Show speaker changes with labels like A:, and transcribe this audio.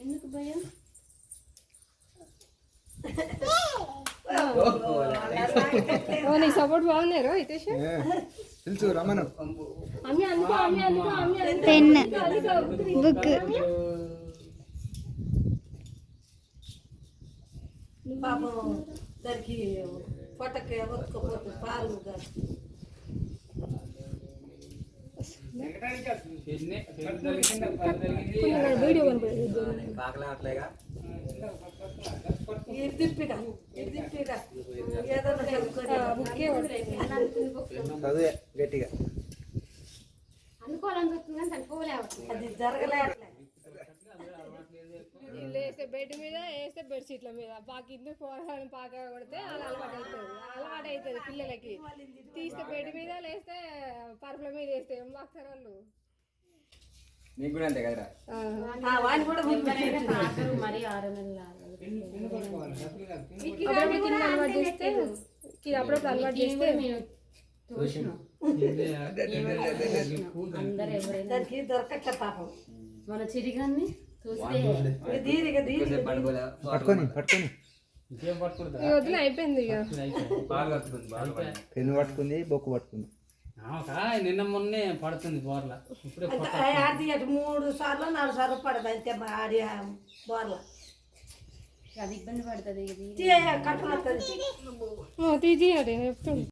A: ఎందుకు భయం
B: ఓ నీ సపోర్ట్ బాగున్నారు హితేష్
C: తెలుసు.
D: పెన్ బుక్
E: పాపం దానికి పొట్టకి ఒత్తుకోపోతుంది పాలు
F: చిన్ని, చిన్ని దొరికింది, పది దొరికింది.
B: ఇక్కడ వీడియో కనపడదు బెడ్ షీట్ల మీద. బాగా కింద పోరాని పాక కొడితే అలా అలవాటు అవుతుంది అలవాటు అవుతుంది పిల్లలకి. తీస్తే బెడ్ మీద లేస్తే పరుపుల మీద వేస్తే ఏం బాగుతారు వాళ్ళు?
F: నీకు కూడా అంతే కదరా?
E: ఆ. వాడిని కూడా
A: మరి ఆరు నెలలు
B: అప్పుడప్పుడు కింద. అలవాటు చేస్తే కింద అప్పుడప్పుడు అలవాటు చేస్తే
A: అందరు ఎవరైనా
E: దానికి దొరకట్లే పాపం.
A: మన చిరిగాన్ని
C: పట్టుకొని పట్టుకొని.
B: వదిన అయిపోయింది.
C: పెన్ను పట్టుకుంది బొక్కు పట్టుకుంది.
G: నిన్న మొన్నే పడుతుంది బోర్ల. ఇప్పుడే
E: మూడు సార్లు నాలుగు సార్లు పడదు అంతే ఆడి బోర్ల.
A: అది ఇబ్బంది పడుతుంది
B: అంటే చెప్తుంది